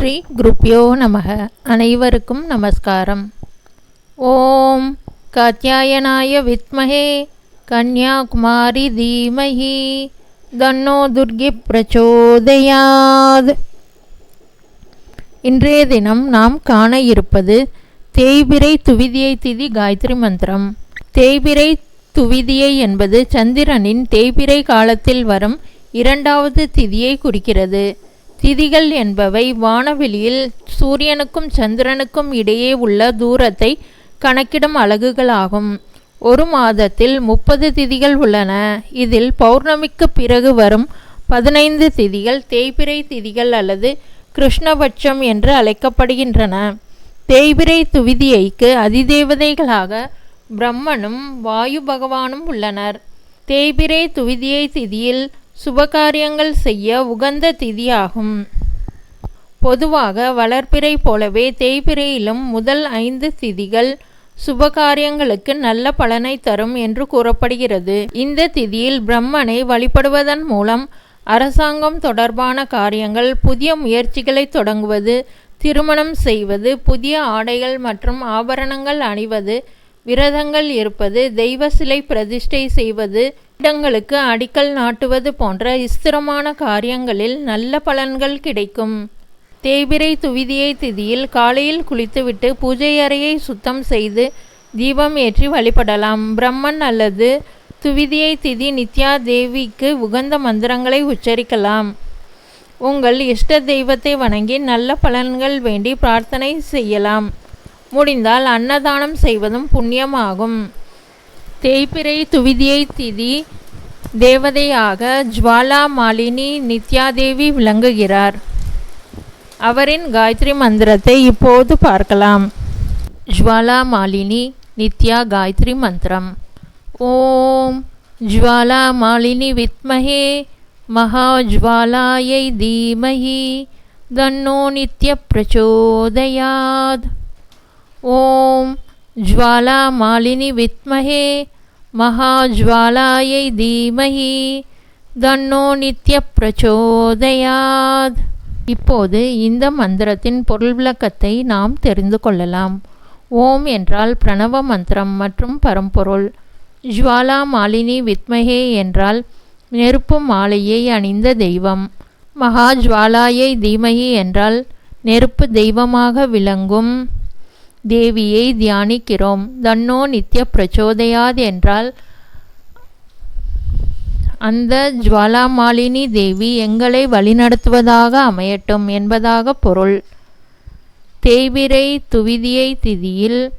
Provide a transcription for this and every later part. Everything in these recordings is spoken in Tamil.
ஸ்ரீ குருப்பியோ நமக. அனைவருக்கும் நமஸ்காரம். ஓம் காத்தியாயனாய வித்மகே. கன்யாகுமாரி தீமஹி தன்னோ துர்கி பிரச்சோதயாத். இன்றைய தினம் நாம் காண இருப்பது தேய்பிரை துவிதியை திதி காயத்ரி மந்திரம். தேய்பிரை துவிதியை என்பது சந்திரனின் தேய்பிரை காலத்தில் வரும் இரண்டாவது திதியை குறிக்கிறது. திதிகள் என்பவை வானவெளியில் சூரியனுக்கும் சந்திரனுக்கும் இடையே உள்ள தூரத்தை கணக்கிடும் அலகுகளாகும். ஒரு மாதத்தில் முப்பது திதிகள் உள்ளன. இதில் பௌர்ணமிக்கு பிறகு வரும் பதினைந்து திதிகள் தேய்பிரை திதிகள் அல்லது கிருஷ்ணபட்சம் என்று அழைக்கப்படுகின்றன. தேய்பிரை துவிதியைக்கு அதிதேவதைகளாக பிரம்மனும் வாயு பகவானும் உள்ளனர். தேய்பிரை துவிதியை திதியில் சுபகாரியங்கள் செய்ய உகந்த திதியாகும். பொதுவாக வளர்ப்பிறை போலவே தேய்பிறையிலும் முதல் ஐந்து திதிகள் சுபகாரியங்களுக்கு நல்ல பலனை தரும் என்று கூறப்படுகிறது. இந்த திதியில் பிரம்மனை வழிபடுவதன் மூலம் அரசாங்கம் தொடர்பான காரியங்கள் புதிய முயற்சிகளை தொடங்குவது திருமணம் செய்வது புதிய ஆடைகள் மற்றும் ஆபரணங்கள் அணிவது விரதங்கள் இருப்பது தெய்வ சிலை பிரதிஷ்டை செய்வது இடங்களுக்கு அடிக்கல் நாட்டுவது போன்ற ஸ்திரமான காரியங்களில் நல்ல பலன்கள் கிடைக்கும். தேய்பிரை துவிதியை திதியில் காலையில் குளித்துவிட்டு பூஜை அறையை சுத்தம் செய்து தீபம் ஏற்றி வழிபடலாம். பிரம்மன் அல்லது துவிதியை திதி நித்யா தேவிக்கு உகந்த மந்திரங்களை உச்சரிக்கலாம். உங்கள் இஷ்ட தெய்வத்தை வணங்கி நல்ல பலன்கள் வேண்டி பிரார்த்தனை செய்யலாம். முடிந்தால் அன்னதானம் செய்வதும் புண்ணியமாகும். தேய்பிறை துவிதியை திதி தேவதையாக ஜுவாலா மாலினி நித்யாதேவி விளங்குகிறார். அவரின் காயத்ரி மந்திரத்தை இப்போது பார்க்கலாம். ஜுவாலா மாலினி நித்யா காயத்ரி மந்திரம். ஓம் ஜுவாலா மாலினி வித்மஹே மகாஜ்வாலாயை தீமஹி தன்னோ நித்ய பிரச்சோதயாத். ஓம் ஜுவாலா மாலினி வித்மஹே மகாஜ்வாலாயை தீமஹி தன்னோ நித்ய பிரச்சோதயாத் இப்போது இந்த மந்திரத்தின் பொருள் விளக்கத்தை நாம் தெரிந்து கொள்ளலாம். ஓம் என்றால் பிரணவ மந்திரம் மற்றும் பரம்பொருள். ஜுவாலா மாலினி வித்மஹே என்றால் நெருப்பு மாலையை அணிந்த தெய்வம். மகா ஜுவாலாயை தீமகி என்றால் நெருப்பு தெய்வமாக விளங்கும். தேவியை தியானிக்கிறோம். தன்னோ நித்திய பிரச்சோதையாது என்றால் அந்த ஜுவாலாமாலினி தேவி எங்களை வழிநடத்துவதாக அமையட்டும் என்பதாக பொருள். தேய்பிரை துவிதியை திதியில்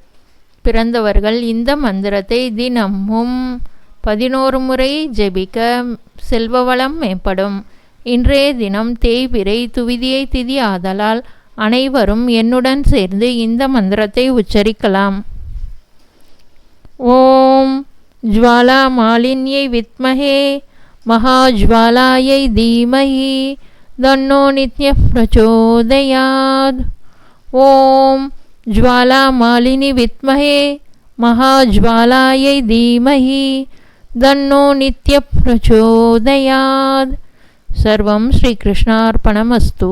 பிறந்தவர்கள் இந்த மந்திரத்தை தினமும் பதினோரு முறை ஜெபிக்க செல்வவளம் மேம்படும். இன்றைய தினம் தேய்பிரை துவிதியை திதி ஆதலால் அனைவரும் என்னுடன் சேர்ந்து இந்த மந்திரத்தை உச்சரிக்கலாம். ஓம் ஜுவாலா மாலின்யை வித்மஹே மகாஜ்வாலாயை தீமஹி தன்னோ நித்ய பிரச்சோதயாத். ஓம் ஜுவாலா மாலினி வித்மஹே மகாஜ்வாலாயை தீமஹி தன்னோ நித்ய பிரச்சோதயாத். சர்வம் ஸ்ரீகிருஷ்ணார்ப்பணமஸ்து